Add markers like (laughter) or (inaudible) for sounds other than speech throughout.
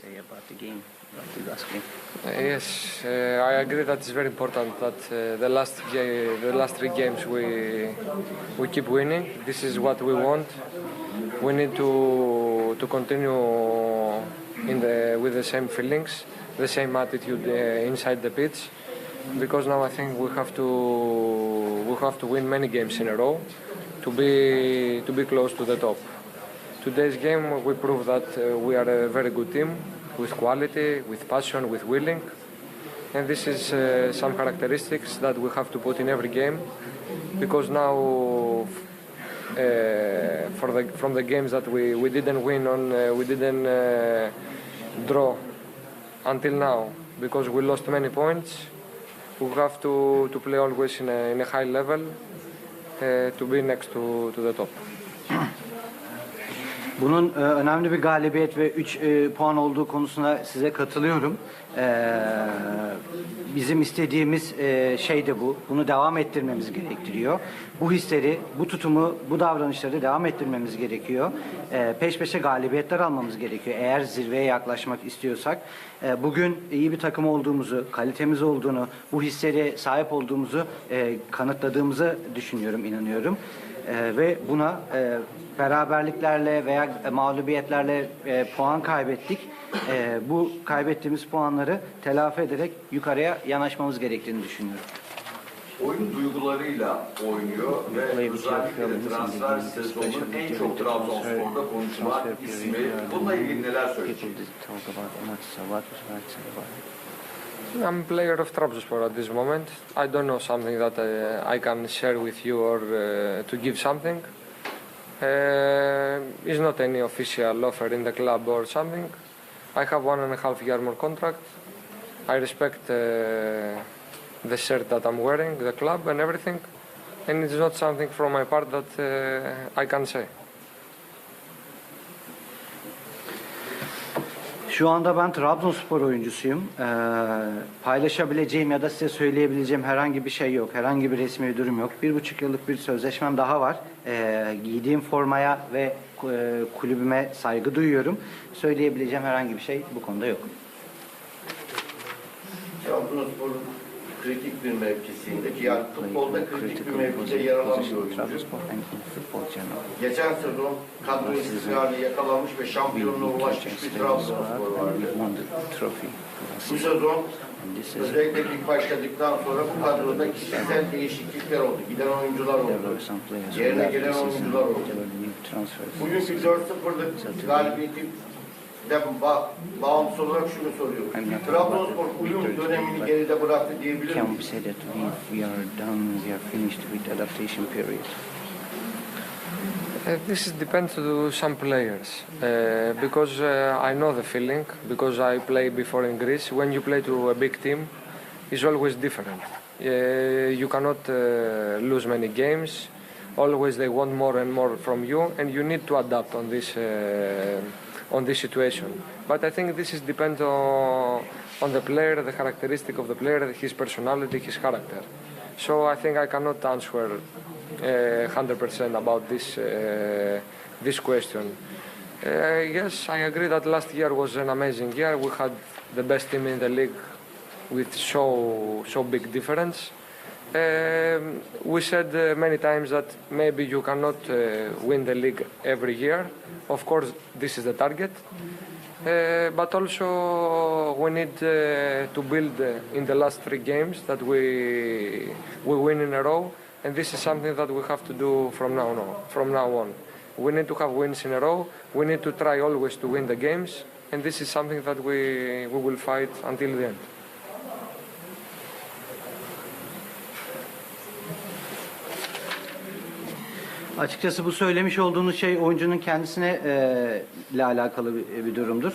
say about the game? Uh, Yes, uh, I agree that it's very important that uh, the last the last three games we we keep winning. This is what we want. We need to to continue in the with the same feelings, the same attitude uh, inside the pitch, because now I think we have to we have to win many games in a row to be to be close to the top. Today's game we prove that uh, we are a very good team with quality, with passion, with willing. And this is uh, some characteristics that we have to put in every game because now uh, the, from the games that we, we didn't win on, uh, we didn't uh, draw until now because we lost many points. We have to, to play always in a, in a high level uh, to be next to, to the top. Bunun e, önemli bir galibiyet ve 3 puan olduğu konusuna size katılıyorum. E, bizim istediğimiz e, şey de bu. Bunu devam ettirmemiz gerektiriyor. Bu hisleri, bu tutumu, bu davranışları devam ettirmemiz gerekiyor. E, peş peşe galibiyetler almamız gerekiyor. Eğer zirveye yaklaşmak istiyorsak. E, bugün iyi bir takım olduğumuzu, kalitemiz olduğunu, bu hisleri sahip olduğumuzu e, kanıtladığımızı düşünüyorum, inanıyorum. E, ve buna e, beraberliklerle veya mağlubiyetlerle e, puan kaybettik. E, bu kaybettiğimiz puanları telafi ederek yukarıya yanaşmamız gerektiğini düşünüyorum. oyun duygularıyla oynuyor ve özellikle de and transfer sezonunun en çok Trabzonspor'da konuşulan ismi. Bununla ilgili neler People söyleyecek? did talk about much, so what was right say about it? I'm a player of Trabzonspor at this moment. I don't know something that uh, I can share with you or uh, to give something. Uh, it's not any official offer in the club or something. I have one and a half year more contract. I respect uh, the shirt that I'm wearing, the club and everything, and it's not something from my part that uh, I can say. Şu anda ben Trabzonspor oyuncusuyum. Ee, paylaşabileceğim ya da size söyleyebileceğim herhangi bir şey yok. Herhangi bir resmi durum yok. Bir buçuk yıllık bir sözleşmem daha var. Ee, giydiğim formaya ve e, kulübüme saygı duyuyorum. Söyleyebileceğim herhangi bir şey bu konuda yok. Trabzonspor'un kritik bir mevkisinde ki yani futbolda kritik bir mevkide yer alan bir oyuncu. Geçen sezon kadro istikrarını yakalamış ve şampiyonluğa ulaşmış bir Trabzonspor vardı. Bu sezon özellikle lig başladıktan sonra bu kadroda kişisel değişiklikler oldu. Giden oyuncular oldu. Yerine gelen oyuncular oldu. Bugünkü 4-0'lık galibiyetin de ba bağımsız olarak şunu soruyorum. I'm not Trabzonspor about the uyum dönemini geride bıraktı diyebilir Can we say that we, we are done, we are finished with adaptation period? Uh, this depends to some players uh, because uh, I know the feeling because I play before in Greece. When you play to a big team, it's always different. Uh, you cannot uh, lose many games. Always they want more and more from you, and you need to adapt on this uh, on this situation. But I think this is depends on on the player, the characteristic of the player, his personality, his character. So I think I cannot answer uh, 100% about this uh, this question. Uh, yes, I agree that last year was an amazing year. We had the best team in the league with so so big difference. Um, we said uh, many times that maybe you cannot uh, win the league every year. Of course, this is the target. Uh, but also we need uh, to build uh, in the last three games that we we win in a row, and this is something that we have to do from now on. From now on, we need to have wins in a row. We need to try always to win the games, and this is something that we we will fight until the end. Açıkçası bu söylemiş olduğunuz şey oyuncunun kendisine e, ile alakalı bir, bir durumdur.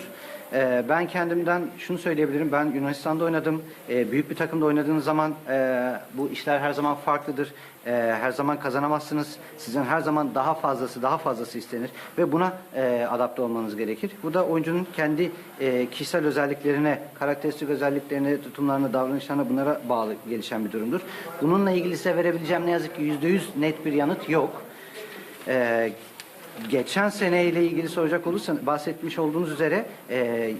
E, ben kendimden şunu söyleyebilirim. Ben Yunanistan'da oynadım. E, büyük bir takımda oynadığınız zaman e, bu işler her zaman farklıdır. E, her zaman kazanamazsınız. Sizden her zaman daha fazlası, daha fazlası istenir ve buna e, adapte olmanız gerekir. Bu da oyuncunun kendi e, kişisel özelliklerine, karakteristik özelliklerine, tutumlarına, davranışlarına bunlara bağlı gelişen bir durumdur. Bununla ilgili size verebileceğim ne yazık ki yüzde yüz net bir yanıt yok. Ee, geçen seneyle ilgili soracak olursan bahsetmiş olduğunuz üzere e,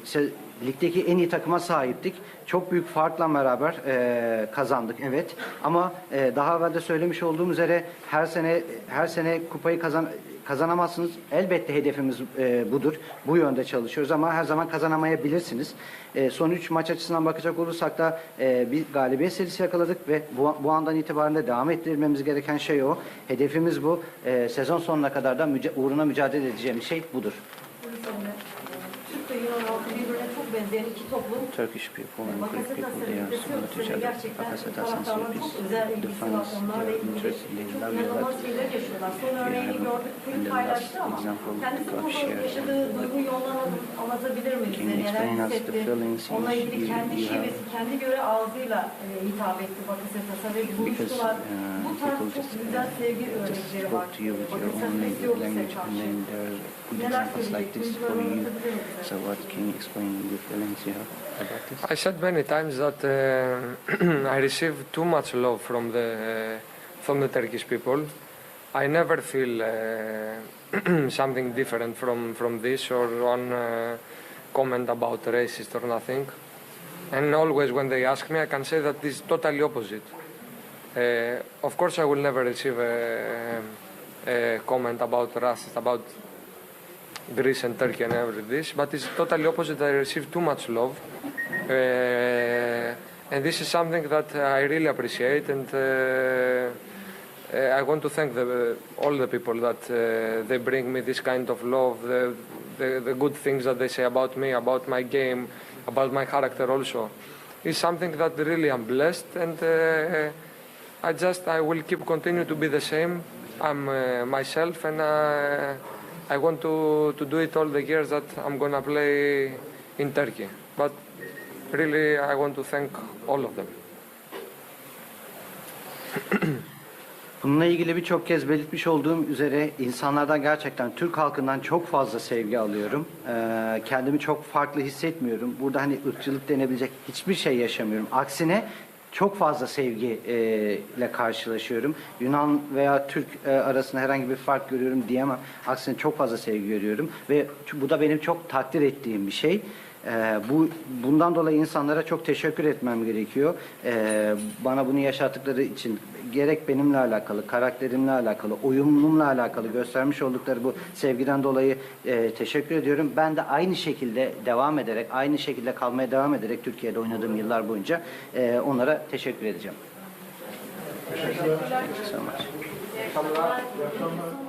ligdeki en iyi takıma sahiptik. Çok büyük farkla beraber e, kazandık evet. Ama e, daha evvel de söylemiş olduğum üzere her sene her sene kupayı kazan kazanamazsınız. Elbette hedefimiz e, budur. Bu yönde çalışıyoruz ama her zaman kazanamayabilirsiniz. E, son 3 maç açısından bakacak olursak da e, bir galibiyet serisi yakaladık ve bu, bu andan itibaren de devam ettirmemiz gereken şey o. Hedefimiz bu. E, sezon sonuna kadar da müce- uğruna mücadele edeceğimiz şey budur. Bunun benzeyen iki toplum. Turkish people and Greek Bakasetas people, they are similar to each other. Bakasetas and özel the fans, they are interested, they love. Son You örneğini have in the last example, God with anlatabilir mi Can explain us the feelings ilgili you- you have? e, buluştular. uh, people just, uh, just spoke to you with your own language and then there are good examples like this for you. So what can you explain the feelings you have about this? I said many times that uh, (clears throat) I receive too much love from the from the Turkish people. I never feel uh, (clears throat) something different from from this or one uh, comment about racist or nothing. And always when they ask me, I can say that is totally opposite. Uh, of course, I will never receive a, a comment about racist about Greece and Turkey and every this, but it's totally opposite. I receive too much love, uh, and this is something that I really appreciate, and uh, I want to thank the, all the people that uh, they bring me this kind of love, the, the the good things that they say about me, about my game, about my character also. It's something that really I'm blessed, and uh, I just I will keep continue to be the same. I'm uh, myself, and uh, I want to, to do it all the years that I'm gonna play in Turkey. But really, I want to thank all of them. (clears throat) Bununla ilgili birçok kez belirtmiş olduğum üzere insanlardan gerçekten Türk halkından çok fazla sevgi alıyorum. Ee, kendimi çok farklı hissetmiyorum. Burada hani ırkçılık denebilecek hiçbir şey yaşamıyorum. Aksine çok fazla sevgi e, karşılaşıyorum. Yunan veya Türk e, arasında herhangi bir fark görüyorum diyemem. Aksine çok fazla sevgi görüyorum ve bu da benim çok takdir ettiğim bir şey. Ee, bu bundan dolayı insanlara çok teşekkür etmem gerekiyor. Bana bunu yaşattıkları için gerek benimle alakalı, karakterimle alakalı, oyunumla alakalı göstermiş oldukları bu sevgiden dolayı e, teşekkür ediyorum. Ben de aynı şekilde devam ederek, aynı şekilde kalmaya devam ederek Türkiye'de oynadığım yıllar boyunca e, onlara teşekkür edeceğim. Much. Son